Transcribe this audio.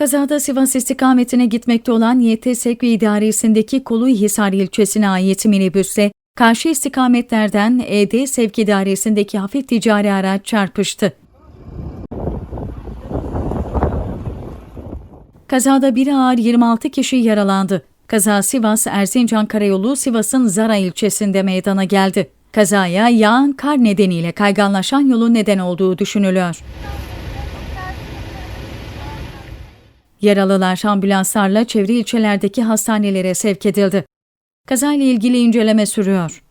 Kazada Sivas istikametine gitmekte olan YT Sevk ve İdaresi'ndeki Koluhisar ilçesine ait minibüsle karşı istikametlerden ED Sevk İdaresi'ndeki hafif ticari araç çarpıştı. Kazada bir ağır 26 kişi yaralandı. Kaza Sivas Erzincan Karayolu Sivas'ın Zara ilçesinde meydana geldi. Kazaya yağan kar nedeniyle kayganlaşan yolun neden olduğu düşünülüyor. Yaralılar ambulanslarla çevre ilçelerdeki hastanelere sevk edildi. Kazayla ilgili inceleme sürüyor.